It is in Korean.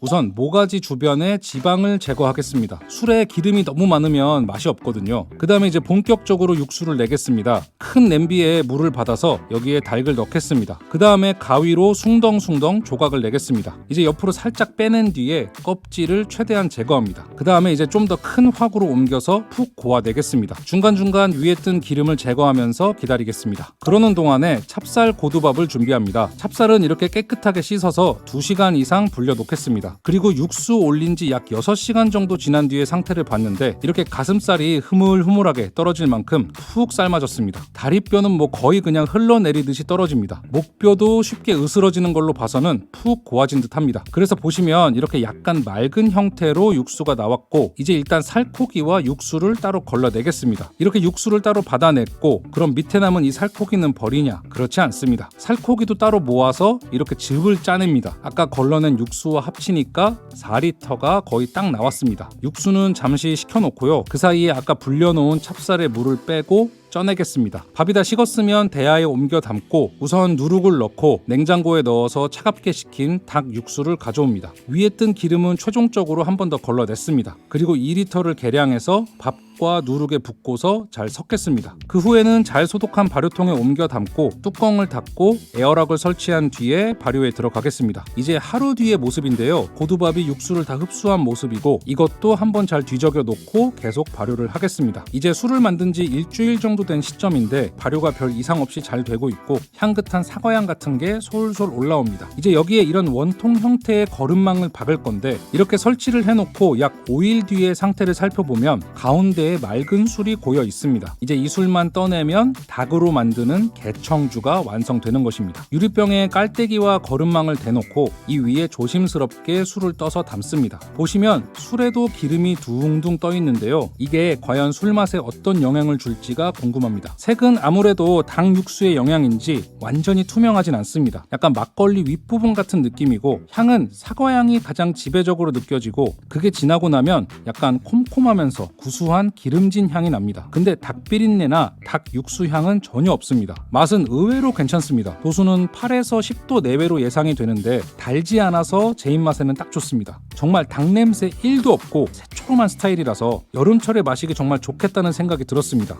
우선 모가지 주변의 지방을 제거하겠습니다. 술에 기름이 너무 많으면 맛이 없거든요. 그 다음에 이제 본격적으로 육수를 내겠습니다. 큰 냄비에 물을 받아서 여기에 닭을 넣겠습니다. 그 다음에 가위로 숭덩숭덩 조각을 내겠습니다. 이제 옆으로 살짝 빼낸 뒤에 껍질을 최대한 제거합니다. 그 다음에 이제 좀 더 큰 화구로 옮겨서 푹 고아내겠습니다. 중간중간 위에 뜬 기름을 제거하면서 기다리겠습니다. 그러는 동안에 찹쌀 고두밥을 준비합니다. 찹쌀은 이렇게 깨끗하게 씻어서 2시간 이상 불려 놓겠습니다. 그리고 육수 올린 지 약 6시간 정도 지난 뒤에 상태를 봤는데 이렇게 가슴살이 흐물흐물하게 떨어질 만큼 푹 삶아졌습니다. 다리뼈는 뭐 거의 그냥 흘러내리듯이 떨어집니다. 목뼈도 쉽게 으스러지는 걸로 봐서는 푹 고아진 듯합니다. 그래서 보시면 이렇게 약간 맑은 형태로 육수가 나왔고 이제 일단 살코기와 육수를 따로 걸러내겠습니다. 이렇게 육수를 따로 받아냈고 그럼 밑에 남은 이 살코기는 버리냐? 그렇지 않습니다. 살코기도 따로 모아서 이렇게 즙을 짜냅니다. 아까 걸러낸 육수와 합 치니까 4리터가 거의 딱 나왔습니다. 육수는 잠시 식혀놓고요. 그 사이에 아까 불려놓은 찹쌀에 물을 빼고 쪄내겠습니다. 밥이 다 식었으면 대야에 옮겨 담고 우선 누룩을 넣고 냉장고에 넣어서 차갑게 식힌 닭 육수를 가져옵니다. 위에 뜬 기름은 최종적으로 한 번 더 걸러냈습니다. 그리고 2리터를 계량해서 밥 과 누룩에 붓고서 잘 섞겠습니다. 그 후에는 잘 소독한 발효통에 옮겨 담고 뚜껑을 닫고 에어락을 설치한 뒤에 발효에 들어가겠습니다. 이제 하루 뒤의 모습인데요. 고두밥이 육수를 다 흡수한 모습이고 이것도 한번 잘 뒤적여 놓고 계속 발효를 하겠습니다. 이제 술을 만든 지 일주일 정도 된 시점인데 발효가 별 이상 없이 잘 되고 있고 향긋한 사과향 같은 게 솔솔 올라옵니다. 이제 여기에 이런 원통 형태의 거름망을 박을 건데 이렇게 설치를 해놓고 약 5일 뒤의 상태를 살펴보면 가운데에 맑은 술이 고여 있습니다. 이제 이 술만 떠내면 닭으로 만드는 개청주가 완성되는 것입니다. 유리병에 깔때기와 거름망을 대놓고 이 위에 조심스럽게 술을 떠서 담습니다. 보시면 술에도 기름이 둥둥 떠 있는데요. 이게 과연 술 맛에 어떤 영향을 줄지가 궁금합니다. 색은 아무래도 닭 육수의 영향인지 완전히 투명하진 않습니다. 약간 막걸리 윗부분 같은 느낌이고 향은 사과향이 가장 지배적으로 느껴지고 그게 지나고 나면 약간 콤콤하면서 구수한 기름진 향이 납니다. 근데 닭 비린내나 닭 육수 향은 전혀 없습니다. 맛은 의외로 괜찮습니다. 도수는 8에서 10도 내외로 예상이 되는데 달지 않아서 제 입맛에는 딱 좋습니다. 정말 닭 냄새 1도 없고 새초롬한 스타일이라서 여름철에 마시기 정말 좋겠다는 생각이 들었습니다.